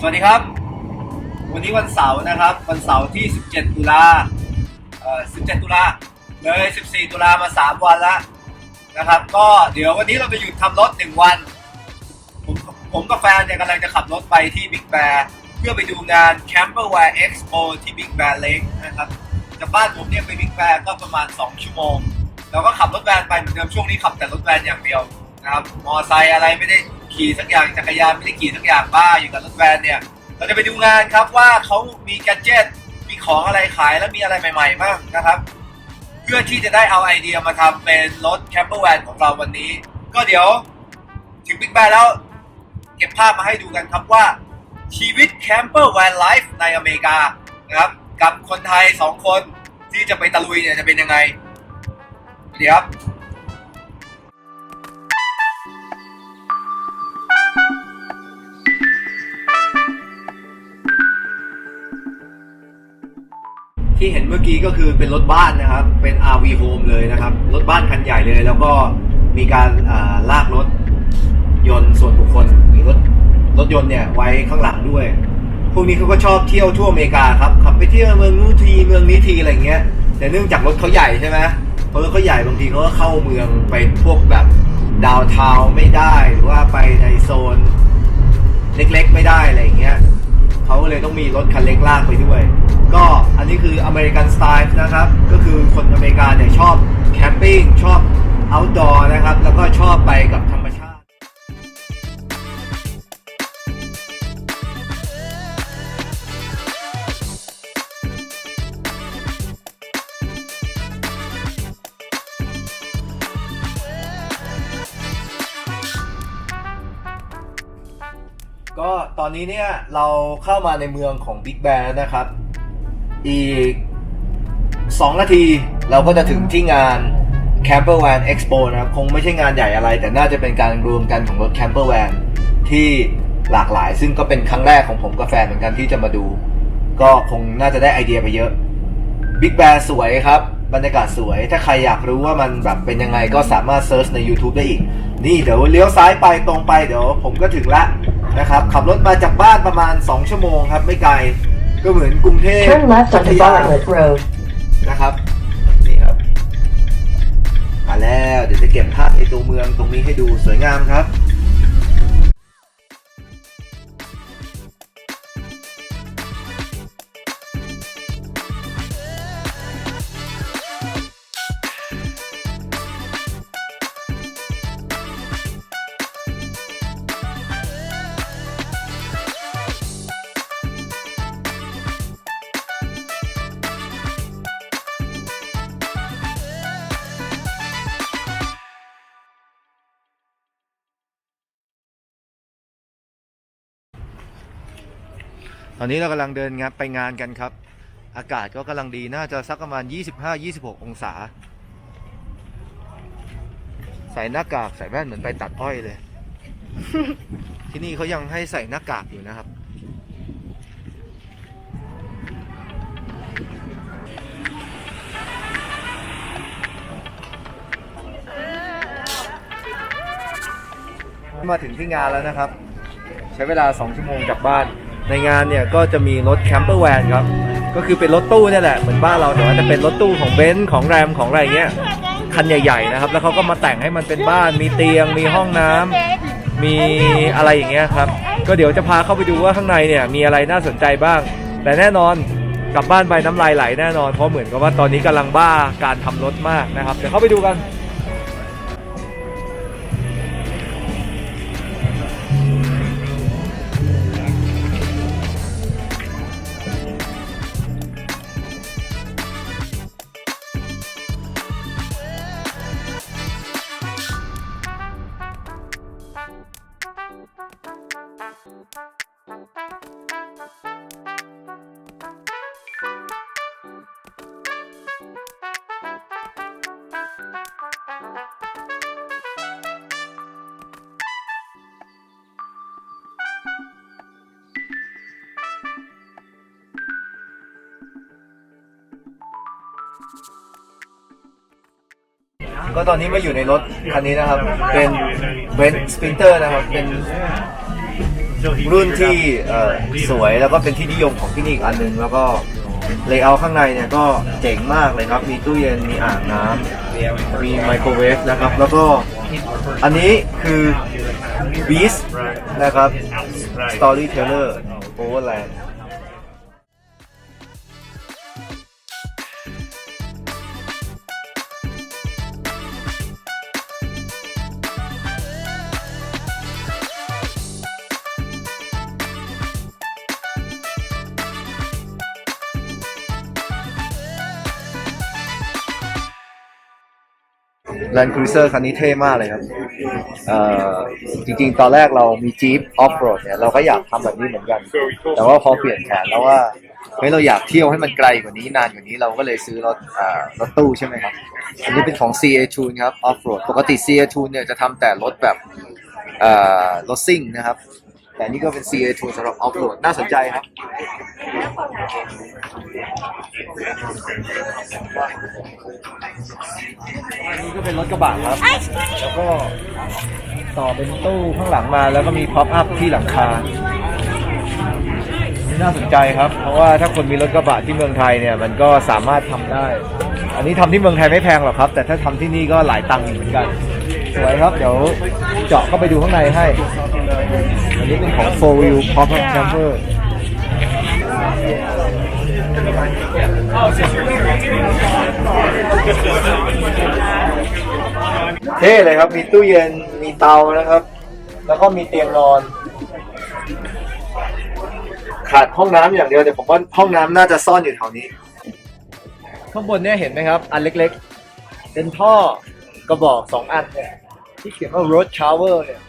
สวัสดีครับ วันนี้วันเสาร์นะครับ วันเสาร์ที่ 17 ตุลาเอ่อ17 ตุลาเลย 14 ตุลามา 3 วันแล้วนะครับ ก็เดี๋ยววันนี้เราจะหยุดทำรถ 1 วัน ผมผมกับแฟนเนี่ยกำลังจะขับรถไปที่ Big Bear เพื่อไปดูงาน Camperware Expo ที่ Big Bear Lake นะครับจากบ้านผมเนี่ยไป Big Bear ก็ประมาณ 2 ชั่วโมงเราก็ขับรถแวนไปเหมือนเดิมช่วงนี้ขับแต่รถแวนอย่างเดียวนะครับ มอไซค์อะไรไม่ได้ ขี่สักอย่างจักรยานไม่ได้ขี่สักอย่างบ้าอยู่กับรถแวนเนี่ยเราจะไปดูงานครับว่าเขามีแกดเจิตมีของอะไรขายแล้วมีอะไรใหม่ๆบ้างนะครับ เพื่อที่จะได้เอาไอเดียมาทำเป็นรถแคมเปอร์แวนของเราวันนี้ ก็เดี๋ยวถึงบิ๊กแบนแล้ว เก็บภาพมาให้ดูกันครับว่าชีวิตแคมเปอร์แวนไลฟ์ในอเมริกานะครับกับคนไทยสองคนที่จะไปตะลุยเนี่ยจะเป็นยังไงเดี๋ยว ที่เห็นเมื่อกี้ก็คือเป็นรถบ้านนะครับ เป็น RV Home เลยนะครับ รถบ้านคันใหญ่เลย แล้วก็มีการาลากรถยนต์ส่วนบุคคลหรือรถรถยนต์เนี่ยไว้ข้างหลังด้วย พวกนี้เขาก็ชอบเที่ยวทั่วอเมริกาครับ ขับไปเที่ยวเมืองนู้นทีเมืองนี้ทีอะไรเงี้ย แต่เนื่องจากรถเขาใหญ่ใช่ไหมเพราะรถเขาใหญ่บางทีเขาก็เข้าเมืองไปพวกแบบดาวเทาไม่ได้หรือว่าไปในโซนเล็กๆไม่ได้อะไรเงี้ยเขาก็เลยต้องมีรถคันเล็กลากไปด้วย ก็อันนี้คืออเมริกันสไตล์นะครับ ก็คือคนอเมริกาเนี่ยชอบแคมปิ้งชอบ outdoor นะครับ แล้วก็ชอบไปกับธรรมชาติ ก็ตอนนี้เนี่ยเราเข้ามาในเมืองของ Big Bear แล้วนะครับ อีก 2 นาทีเราก็จะถึงที่งาน Camper Van Expo นะครับ คงไม่ใช่งานใหญ่อะไร แต่น่าจะเป็นการรวมกันของรถ Camper Van ที่หลากหลาย ซึ่งก็เป็นครั้งแรกของผมกับแฟเหมือนกันที่จะมาดู ก็คงน่าจะได้ไอเดียไปเยอะ Big Bear สวยครับบรรยากาศสวย ถ้าใครอยากรู้ว่ามันแบบเป็นยังไงก็สามารถเซิร์ชใน YouTube ได้อีก นี่เดี๋ยวเลี้ยวซ้ายไปตรงไปเดี๋ยวผมก็ถึงละนะครับ ขับรถมาจากบ้านประมาณ 2 ชั่วโมงครับ ไม่ไกล ก็เหมือนกรุงเทพ Turn left พั onto ทยา Bartlett Road. นะครับ นี่ครับ มาแล้ว เดี๋ยวจะเก็บภาพในตัวเมืองตรงนี้ให้ดูสวยงามครับ ตอนนี้เรากำลังเดินงานไปงานกันครับ อากาศก็กำลังดีน่าจะสักประมาณ 25-26 องศา ใส่หน้ากากใส่แว่นเหมือนไปตัดอ้อยเลย ที่นี่เขายังให้ใส่หน้ากากอยู่นะครับ มาถึงที่งานแล้วนะครับ ใช้เวลา 2 ชั่วโมงจากบ้าน ในงานเนี่ยก็จะมีรถแคมเปอร์แวนครับ ก็คือเป็นรถตู้นี่แหละ เหมือนบ้านเราแต่ว่าจะเป็นรถตู้ของเบนซ์ของแรมของอะไรเงี้ยคันใหญ่ๆนะครับ แล้วเขาก็มาแต่งให้มันเป็นบ้าน มีเตียง มีห้องน้ำมีอะไรอย่างเงี้ยครับ ก็เดี๋ยวจะพาเข้าไปดูว่าข้างในเนี่ยมีอะไรน่าสนใจบ้าง แต่แน่นอนกลับบ้านไปน้ำลายไหลแน่นอน เพราะเหมือนกับว่าตอนนี้กำลังบ้าการทำรถมากนะครับ เดี๋ยวเข้าไปดูกัน ก็ตอนนี้มาอยู่ในรถคันนี้นะครับ เป็นเบนซ์สปินเตอร์นะครับ เป็นรุ่นที่สวยแล้วก็เป็นที่นิยมของที่นี่อีกอันหนึ่งแล้วก็เลเยอร์ข้างในเนี่ยก็เจ๋งมากเลยครับ มีตู้เย็น มีอ่างน้ำ มีไมโครเวฟนะครับ แล้วก็อันนี้คือ Beast นะครับ Storyteller Overland แลนด์ครูเซอร์คันนี้เท่มากเลยครับเอ่อจริงๆ ตอนแรกเรามี Jeep Off-road เนี่ยเราก็อยากทำแบบนี้เหมือนกัน แต่ว่าพอเปลี่ยนแผนแล้วว่าเฮ้ยเราอยากเที่ยวให้มันไกลกว่านี้นานกว่านี้เราก็เลยซื้อรถอ่ารถตู้ใช่ไหมครับ อันนี้เป็นของ CA Tune ครับ Off-road ปกติ CA Tune เนี่ยจะทำแต่รถแบบเอ่อรถซิ่งนะครับ แต่นี่ก็เป็น CA Tune สำหรับ Off-road น่าสนใจครับ อันนี้ก็เป็นรถกระบะครับ แล้วก็ต่อเป็นตู้ข้างหลังมาแล้วก็มีพ็อปอัพที่หลังคานี่น่าสนใจครับ เพราะว่าถ้าคนมีรถกระบะที่เมืองไทยเนี่ยมันก็สามารถทำได้ อันนี้ทำที่เมืองไทยไม่แพงหรอกครับ แต่ถ้าทำที่นี่ก็หลายตังค์อยู่เหมือนกัน สวยครับ เดี๋ยวเจาะเข้าไปดูข้างในให้ อันนี้เป็นของ4 wheel pop up camper เท่เลยครับ มีตู้เย็น มีเตานะครับ แล้วก็มีเตียงนอน ขาดห้องน้ำอย่างเดียวแต่ผมว่าห้องน้ำน่าจะซ่อนอยู่แถวนี้ ข้างบนเนี่ยเห็นไหมครับ อันเล็กๆ เป็นท่อกระบอกสองอันเนี่ย ที่เขียนว่า road shower เนี่ย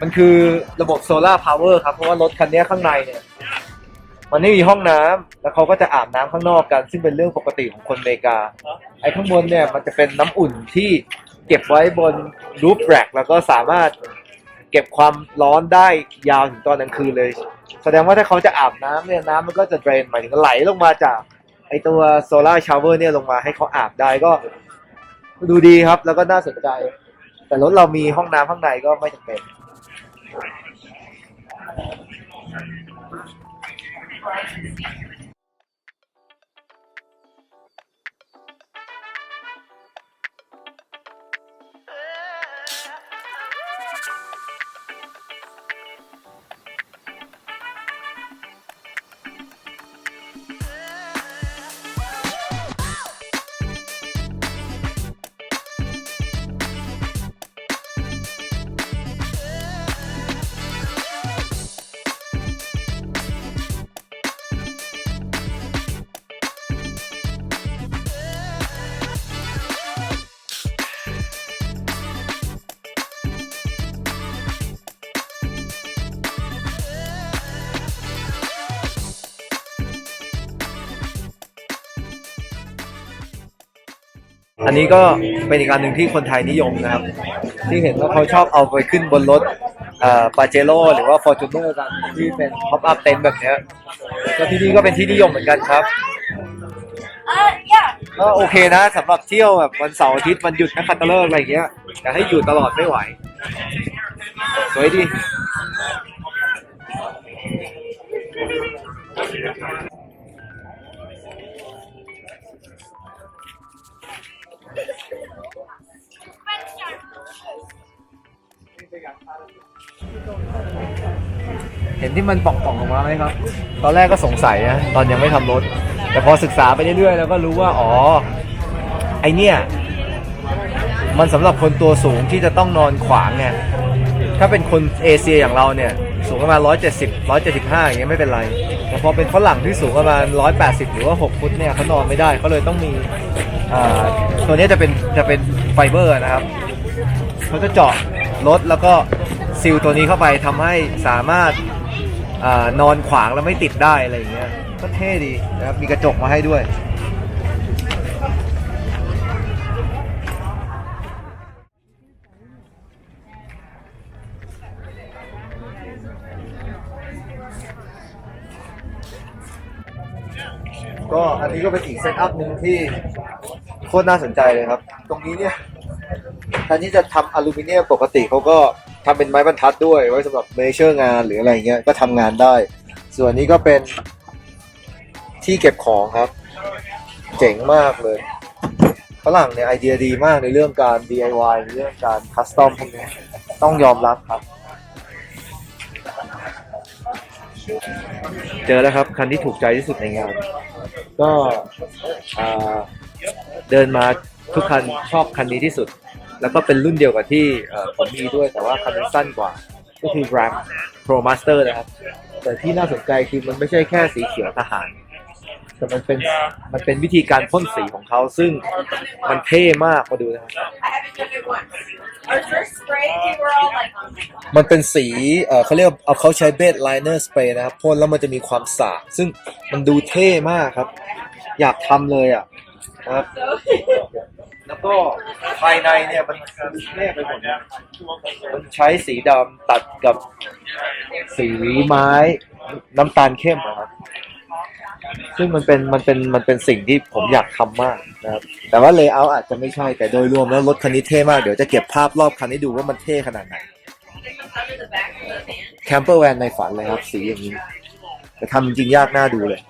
มันคือระบบโซลาร์พาวเวอร์ครับ เพราะว่ารถคันนี้ข้างในเนี่ย มันไม่มีห้องน้ำแล้วเขาก็จะอาบน้ำข้างนอกกัน ซึ่งเป็นเรื่องปกติของคนอเมริกา ไอ้ข้างบนเนี่ยมันจะเป็นน้ำอุ่นที่เก็บไว้บนรูฟแร็กแล้วก็สามารถเก็บความร้อนได้ยาวถึงตอนกลางคืนเลย แสดงว่าถ้าเขาจะอาบน้ำเนี่ยน้ำมันก็จะเดรนหมายถึงไหลลงมาจากไอตัวโซลาร์ชาวเวอร์เนี่ยลงมาให้เขาอาบได้ก็ดูดีครับแล้วก็น่าสนใจ แต่รถเรามีห้องน้ำข้างในก็ไม่จำเป็น อันนี้ก็เป็นอีกอันหนึ่งที่คนไทยนิยมนะครับ ที่เห็นว่าเขาชอบเอาไปขึ้นบนรถปาเจโร่หรือว่าฟอร์จูเนอร์กันที่เป็นพ็อปอัพเต็นท์แบบเนี้ยก็ที่นี่ก็เป็นที่นิยมเหมือนกันครับ Uh, yeah. ก็โอเคนะสำหรับเที่ยวแบบวันเสาร์อาทิตย์วันหยุดนักขัตฤกษ์อะไรอย่างเงี้ยแต่ให้อยู่ตลอดไม่ไหว สวยดี เห็นที่มันป่องๆออกมาไหมครับ ตอนแรกก็สงสัยนะตอนยังไม่ทำรถ แต่พอศึกษาไปเรื่อยๆแล้วก็รู้ว่าอ๋อไอเนี่ย มันสำหรับคนตัวสูงที่จะต้องนอนขวางไงถ้าเป็นคนเอเชียอย่างเราเนี่ย สูงประมาณ 170 175 อย่างเงี้ยไม่เป็นไร แต่พอเป็นฝรั่งที่สูงประมาณ 180 หรือว่า 6 ฟุตเนี่ยเขานอนไม่ได้เขาเลยต้องมีอ่าตัวเนี้ยจะเป็นจะเป็นไฟเบอร์นะครับเขาจะเจาะ รถแล้วก็ซีลตัวนี้เข้าไปทำให้สามารถอานอนขวางแล้วไม่ติดได้อะไรอย่างเงี้ยก็เท่ดีนะครับมีกระจกมาให้ด้วย ก็อันนี้ก็เป็นอีกเซตอัพหนึ่งที่โคตรน่าสนใจเลยครับ ตรงนี้เนี่ย แทนที่จะทำอลูมิเนียมปกติเขาก็ทำเป็นไม้บรรทัดด้วยไว้สำหรับเมเชอร์งานหรืออะไรเงี้ยก็ทำงานได้ ส่วนนี้ก็เป็นที่เก็บของครับ เจ๋งมากเลยฝรั่งเนี่ยไอเดียดีมากในเรื่องการ DIY ในเรื่องการคัสตอมพวกนี้ต้องยอมรับครับ เจอแล้วครับ คันที่ถูกใจที่สุดในงาน ก็เดินมาทุกคันชอบคันนี้ที่สุด แล้วก็เป็นรุ่นเดียวกับที่ผมมีด้วยแต่ว่าคันสั้นกว่า ก็คือ Ram Pro Master นะครับ แต่ที่น่าสนใจคือมันไม่ใช่แค่สีเขียวทหาร แต่มันเป็นมันเป็นวิธีการพ่นสีของเขาซึ่งมันเท่มากมาดูนะครับมันเป็นสีเขาเรียกเอาเขาใช้เบสไลเนอร์สเปรย์นะครับพ่นแล้วมันจะมีความสาบซึ่งมันดูเท่มากครับ อยากทำเลยอะนะครับ แล้วก็ภายในเนี่ยมันดูเท่ไปหมดเลยมันใช้สีดำตัดกับสีไม้น้ำตาลเข้มอะครับ ซึ่งมันเป็นมันเป็นมันเป็นสิ่งที่ผมอยากทำมากนะครับ แต่ว่าเลเยอร์อาจจะไม่ใช่แต่โดยรวมแล้วรถคันนี้เท่มาก เดี๋ยวจะเก็บภาพรอบคันให้ดูว่ามันเท่ขนาดไหนแคมเปอร์แวนในฝันเลยครับ สีอย่างนี้ แต่ทำจริงยากน่าดูเลย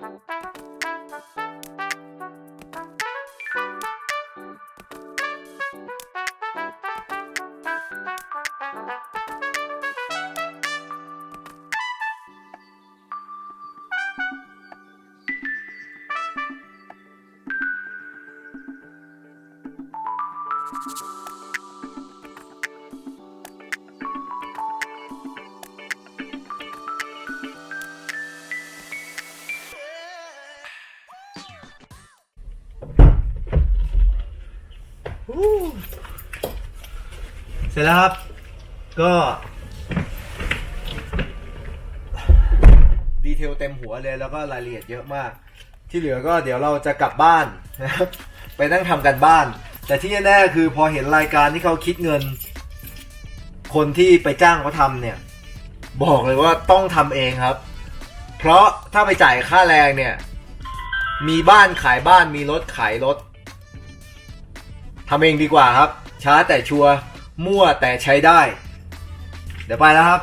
Thank you. เสร็จแล้วครับ ก็ ดีเทลเต็มหัวเลยแล้วก็รายละเอียดเยอะมาก ที่เหลือก็เดี๋ยวเราจะกลับบ้านนะครับ ไปนั่งทำกันบ้าน แต่ที่แน่ๆคือพอเห็นรายการที่เขาคิดเงิน คนที่ไปจ้างเขาทำเนี่ย บอกเลยว่าต้องทำเองครับ เพราะถ้าไปจ่ายค่าแรงเนี่ย มีบ้านขายบ้านมีรถขายรถทำเองดีกว่าครับ ช้าแต่ชัวร์ มั่วแต่ใช้ได้ เดี๋ยวไปแล้วครับ